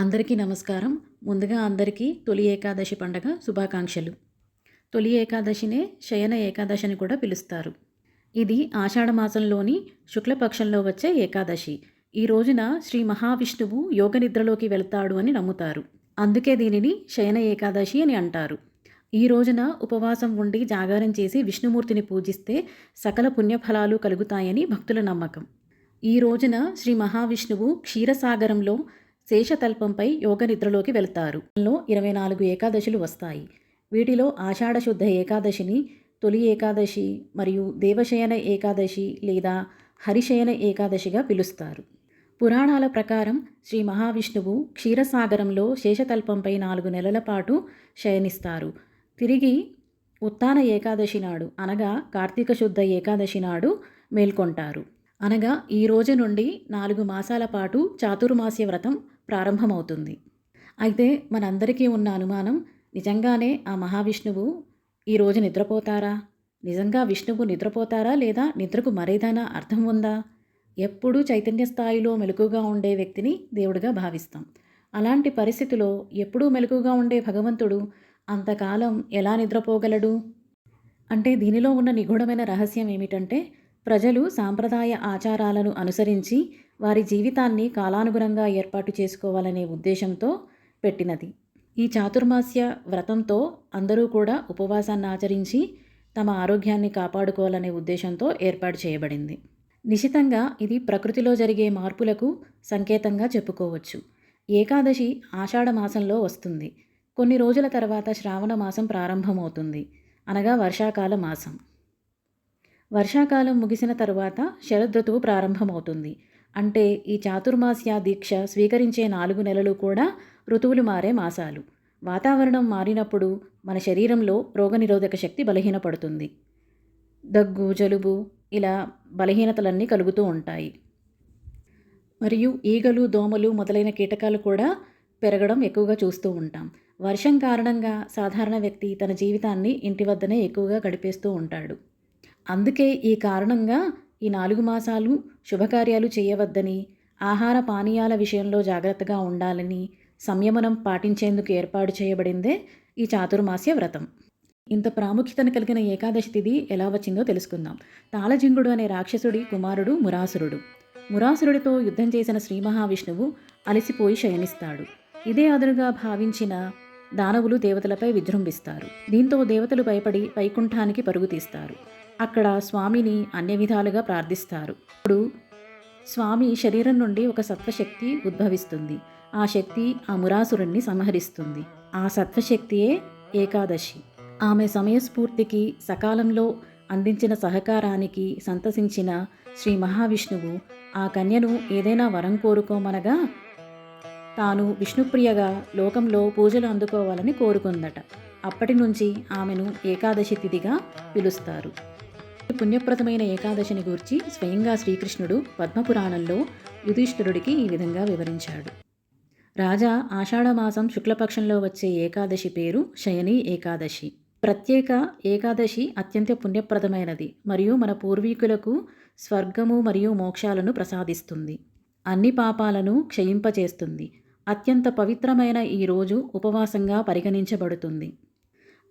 అందరికీ నమస్కారం. ముందుగా అందరికీ తొలి ఏకాదశి పండగ శుభాకాంక్షలు. తొలి ఏకాదశినే శయన ఏకాదశి అని కూడా పిలుస్తారు. ఇది ఆషాఢమాసంలోని శుక్లపక్షంలో వచ్చే ఏకాదశి. ఈ రోజున శ్రీ మహావిష్ణువు యోగ నిద్రలోకి వెళ్తాడు అని నమ్ముతారు. అందుకే దీనిని శయన ఏకాదశి అని అంటారు. ఈ రోజున ఉపవాసం ఉండి జాగారం చేసి విష్ణుమూర్తిని పూజిస్తే సకల పుణ్యఫలాలు కలుగుతాయని భక్తుల నమ్మకం. ఈ రోజున శ్రీ మహావిష్ణువు క్షీరసాగరంలో శేషతల్పంపై యోగ నిద్రలోకి వెళ్తారు. ఇరవై నాలుగు ఏకాదశులు వస్తాయి. వీటిలో ఆషాఢశుద్ధ ఏకాదశిని తొలి ఏకాదశి మరియు దేవశయన ఏకాదశి లేదా హరిశయన ఏకాదశిగా పిలుస్తారు. పురాణాల ప్రకారం శ్రీ మహావిష్ణువు క్షీరసాగరంలో శేషతల్పంపై నాలుగు నెలల పాటు శయనిస్తారు. తిరిగి ఉత్తాన ఏకాదశి నాడు అనగా కార్తీక శుద్ధ ఏకాదశి నాడు మేల్కొంటారు. అనగా ఈ రోజు నుండి నాలుగు మాసాల పాటు చాతుర్మాస్య వ్రతం ప్రారంభమవుతుంది. అయితే మనందరికీ ఉన్న అనుమానం నిజంగానే ఆ మహావిష్ణువు ఈరోజు నిద్రపోతారా? నిజంగా విష్ణువు నిద్రపోతారా లేదా నిద్రకు మరేదైనా అర్థం ఉందా? ఎప్పుడూ చైతన్య స్థాయిలో మెలకుగా ఉండే వ్యక్తిని దేవుడిగా భావిస్తాం. అలాంటి పరిస్థితిలో ఎప్పుడూ మెలకుగా ఉండే భగవంతుడు అంతకాలం ఎలా నిద్రపోగలడు? అంటే దీనిలో ఉన్న నిగూఢమైన రహస్యం ఏమిటంటే ప్రజలు సాంప్రదాయ ఆచారాలను అనుసరించి వారి జీవితాన్ని కాలానుగుణంగా ఏర్పాటు చేసుకోవాలనే ఉద్దేశంతో పెట్టినది. ఈ చాతుర్మాస్య వ్రతంతో అందరూ కూడా ఉపవాసాన్ని ఆచరించి తమ ఆరోగ్యాన్ని కాపాడుకోవాలనే ఉద్దేశంతో ఏర్పాటు చేయబడింది. నిశితంగా ఇది ప్రకృతిలో జరిగే మార్పులకు సంకేతంగా చెప్పుకోవచ్చు. ఏకాదశి ఆషాఢ మాసంలో వస్తుంది. కొన్ని రోజుల తర్వాత శ్రావణ మాసం ప్రారంభమవుతుంది. అనగా వర్షాకాల మాసం. వర్షాకాలం ముగిసిన తరువాత శరదృతువు ప్రారంభమవుతుంది. అంటే ఈ చాతుర్మాస్య దీక్ష స్వీకరించే నాలుగు నెలలు కూడా ఋతువులు మారే మాసాలు. వాతావరణం మారినప్పుడు మన శరీరంలో రోగనిరోధక శక్తి బలహీనపడుతుంది. దగ్గు జలుబు ఇలా బలహీనతలన్నీ కలుగుతూ ఉంటాయి. మరియు ఈగలు దోమలు మొదలైన కీటకాలు కూడా పెరగడం ఎక్కువగా చూస్తూ ఉంటాం. వర్షం కారణంగా సాధారణ వ్యక్తి తన జీవితాన్ని ఇంటి వద్దనే ఎక్కువగా గడిపేస్తూ ఉంటాడు. అందుకే ఈ కారణంగా ఈ నాలుగు మాసాలు శుభకార్యాలు చేయవద్దని ఆహార పానీయాల విషయంలో జాగ్రత్తగా ఉండాలని సంయమనం పాటించేందుకు ఏర్పాటు చేయబడిందే ఈ చాతుర్మాస్య వ్రతం. ఇంత ప్రాముఖ్యతను కలిగిన ఏకాదశి తిథి ఎలా వచ్చిందో తెలుసుకుందాం. తాళజింగుడు అనే రాక్షసుడి కుమారుడు మురాసురుడు. మురాసురుడితో యుద్ధం చేసిన శ్రీ మహావిష్ణువు అలసిపోయి శయనిస్తాడు. ఇదే అదునుగా భావించిన దానవులు దేవతలపై విజృంభిస్తారు. దీంతో దేవతలు భయపడి వైకుంఠానికి పరుగు తీస్తారు. అక్కడ స్వామిని అన్ని విధాలుగా ప్రార్థిస్తారు. ఇప్పుడు స్వామి శరీరం నుండి ఒక సత్వశక్తి ఉద్భవిస్తుంది. ఆ శక్తి ఆ మురాసురుణ్ణి సంహరిస్తుంది. ఆ సత్వశక్తియే ఏకాదశి. ఆమె సమయస్ఫూర్తికి సకాలంలో అందించిన సహకారానికి సంతసించిన శ్రీ మహావిష్ణువు ఆ కన్యను ఏదైనా వరం కోరుకోమనగా తాను విష్ణుప్రియగా లోకంలో పూజలు అందుకోవాలని కోరుకుందట. అప్పటి నుంచి ఆమెను ఏకాదశి తిథిగా పిలుస్తారు. పుణ్యప్రదమైన ఏకాదశిని గూర్చి స్వయంగా శ్రీకృష్ణుడు పద్మపురాణంలో యుధిష్ఠిరుడికి ఈ విధంగా వివరించాడు. రాజా ఆషాఢమాసం శుక్లపక్షంలో వచ్చే ఏకాదశి పేరు శయని ఏకాదశి. ప్రత్యేక ఏకాదశి అత్యంత పుణ్యప్రదమైనది మరియు మన పూర్వీకులకు స్వర్గము మరియు మోక్షాలను ప్రసాదిస్తుంది. అన్ని పాపాలను క్షయింపచేస్తుంది. అత్యంత పవిత్రమైన ఈ రోజు ఉపవాసంగా పరిగణించబడుతుంది.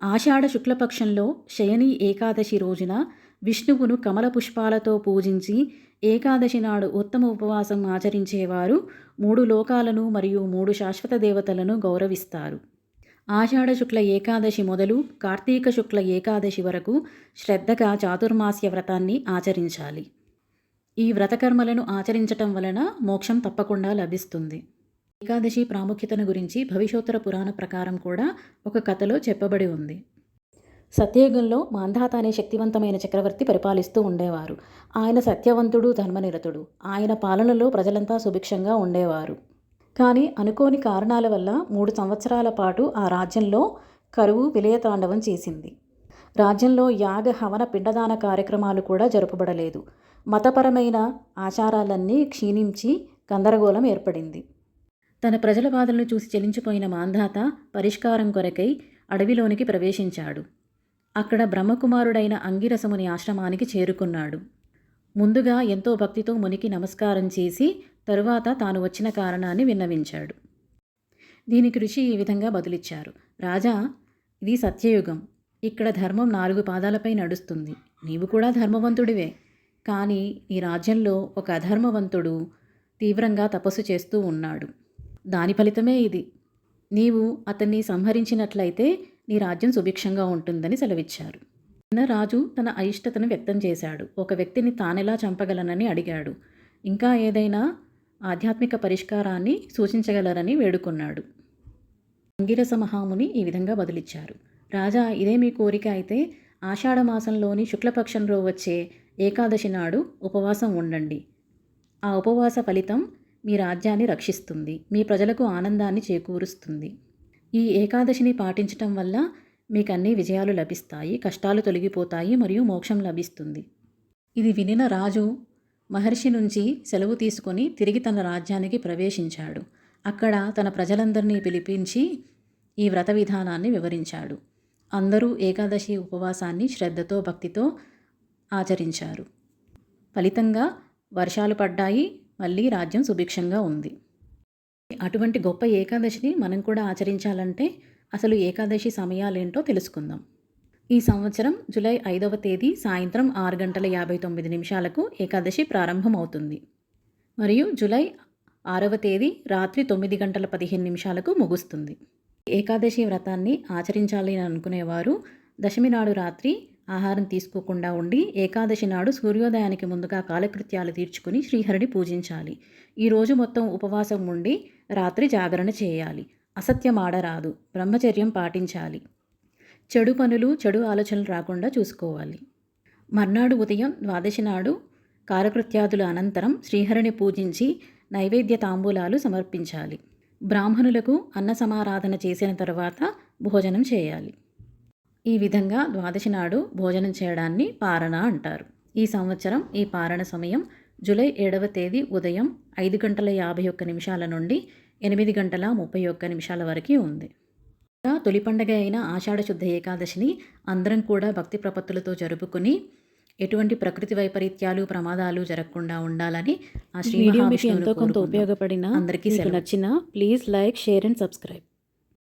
ఆషాఢ శుక్లపక్షంలో శయని ఏకాదశి రోజున విష్ణువును కమల పుష్పాలతో పూజించి ఏకాదశి నాడు ఉత్తమ ఉపవాసం ఆచరించేవారు మూడు లోకాలను మరియు మూడు శాశ్వత దేవతలను గౌరవిస్తారు. ఆషాఢ శుక్ల ఏకాదశి మొదలు కార్తీక శుక్ల ఏకాదశి వరకు శ్రద్ధగా చాతుర్మాస్య వ్రతాన్ని ఆచరించాలి. ఈ వ్రతకర్మలను ఆచరించటం వలన మోక్షం తప్పకుండా లభిస్తుంది. ఏకాదశి ప్రాముఖ్యతను గురించి భవిష్యోత్తర పురాణ ప్రకారం కూడా ఒక కథలో చెప్పబడి ఉంది. సత్యయుగంలో మాంధాత అనే శక్తివంతమైన చక్రవర్తి పరిపాలిస్తూ ఉండేవారు. ఆయన సత్యవంతుడు ధర్మనిరతుడు. ఆయన పాలనలో ప్రజలంతా సుభిక్షంగా ఉండేవారు. కానీ అనుకోని కారణాల వల్ల మూడు సంవత్సరాల పాటు ఆ రాజ్యంలో కరువు విలయతాండవం చేసింది. రాజ్యంలో యాగ హవన పిండదాన కార్యక్రమాలు కూడా జరుపబడలేదు. మతపరమైన ఆచారాలన్నీ క్షీణించి గందరగోళం ఏర్పడింది. తన ప్రజల బాధలను చూసి చెలించిపోయిన మాంధాత పరిష్కారం కొరకై అడవిలోనికి ప్రవేశించాడు. అక్కడ బ్రహ్మకుమారుడైన అంగిరసముని ఆశ్రమానికి చేరుకున్నాడు. ముందుగా ఎంతో భక్తితో మునికి నమస్కారం చేసి తరువాత తాను వచ్చిన కారణాన్ని విన్నవించాడు. దీనికి ఋషి ఈ విధంగా బదులిచ్చారు. రాజా ఇది సత్యయుగం. ఇక్కడ ధర్మం నాలుగు పాదాలపై నడుస్తుంది. నీవు కూడా ధర్మవంతుడివే. కానీ ఈ రాజ్యంలో ఒక అధర్మవంతుడు తీవ్రంగా తపస్సు చేస్తూ ఉన్నాడు. దాని ఫలితమే ఇది. నీవు అతన్ని సంహరించినట్లయితే నీ రాజ్యం సుభిక్షంగా ఉంటుందని సెలవిచ్చారు. నిన్న రాజు తన అయిష్టతను వ్యక్తం చేశాడు. ఒక వ్యక్తిని తానెలా చంపగలనని అడిగాడు. ఇంకా ఏదైనా ఆధ్యాత్మిక పరిష్కారాన్ని సూచించగలరని వేడుకున్నాడు. అంగిరస మహాముని ఈ విధంగా బదులిచ్చారు. రాజా ఇదే మీ కోరిక అయితే ఆషాఢమాసంలోని శుక్లపక్షంలో వచ్చే ఏకాదశి నాడు ఉపవాసం ఉండండి. ఆ ఉపవాస ఫలితం మీ రాజ్యాన్ని రక్షిస్తుంది. మీ ప్రజలకు ఆనందాన్ని చేకూరుస్తుంది. ఈ ఏకాదశిని పాటించటం వల్ల మీకు అన్ని విజయాలు లభిస్తాయి కష్టాలు తొలగిపోతాయి మరియు మోక్షం లభిస్తుంది. ఇది వినిన రాజు మహర్షి నుంచి సెలవు తీసుకొని తిరిగి తన రాజ్యానికి ప్రవేశించాడు. అక్కడ తన ప్రజలందరినీ పిలిపించి ఈ వ్రత విధానాన్ని వివరించాడు. అందరూ ఏకాదశి ఉపవాసాన్ని శ్రద్ధతో భక్తితో ఆచరించారు. ఫలితంగా వర్షాలు పడ్డాయి మళ్ళీ రాజ్యం సుభిక్షంగా ఉంది. అటువంటి గొప్ప ఏకాదశిని మనం కూడా ఆచరించాలంటే అసలు ఏకాదశి సమయాలేంటో తెలుసుకుందాం. ఈ సంవత్సరం జూలై ఐదవ తేదీ సాయంత్రం ఆరు గంటల యాభై తొమ్మిది నిమిషాలకు ఏకాదశి ప్రారంభమవుతుంది. మరియు జూలై ఆరవ తేదీ రాత్రి తొమ్మిది గంటల పదిహేను నిమిషాలకు ముగుస్తుంది. ఏకాదశి వ్రతాన్ని ఆచరించాలి అని అనుకునేవారు దశమి నాడు రాత్రి ఆహారం తీసుకోకుండా ఉండి ఏకాదశి నాడు సూర్యోదయానికి ముందుగా కాలకృత్యాలు తీర్చుకుని శ్రీహరిని పూజించాలి. ఈ రోజు మొత్తం ఉపవాసం ఉండి రాత్రి జాగరణ చేయాలి. అసత్యమాడరాదు. బ్రహ్మచర్యం పాటించాలి. చెడు పనులు చెడు ఆలోచనలు రాకుండా చూసుకోవాలి. మర్నాడు ఉదయం ద్వాదశి నాడు కారకృత్యాదుల అనంతరం శ్రీహరిని పూజించి నైవేద్య తాంబూలాలు సమర్పించాలి. బ్రాహ్మణులకు అన్న సమారాధన చేసిన తర్వాత భోజనం చేయాలి. ఈ విధంగా ద్వాదశి నాడు భోజనం చేయడాన్ని పారణ అంటారు. ఈ సంవత్సరం ఈ పారణ సమయం జూలై ఏడవ తేదీ ఉదయం ఐదు గంటల యాభై ఒక్క నిమిషాల నుండి ఎనిమిది గంటల ముప్పై ఒక్క నిమిషాల వరకు ఉంది తొలి పండగ అయిన ఆషాఢ శుద్ధ ఏకాదశిని అందరం కూడా భక్తి ప్రపత్తులతో జరుపుకుని ఎటువంటి ప్రకృతి వైపరీత్యాలు ప్రమాదాలు జరగకుండా ఉండాలని ఆ శ్రీ ఎంతో కొంత. ఉపయోగపడిన అందరికీ. నచ్చిన please like share and subscribe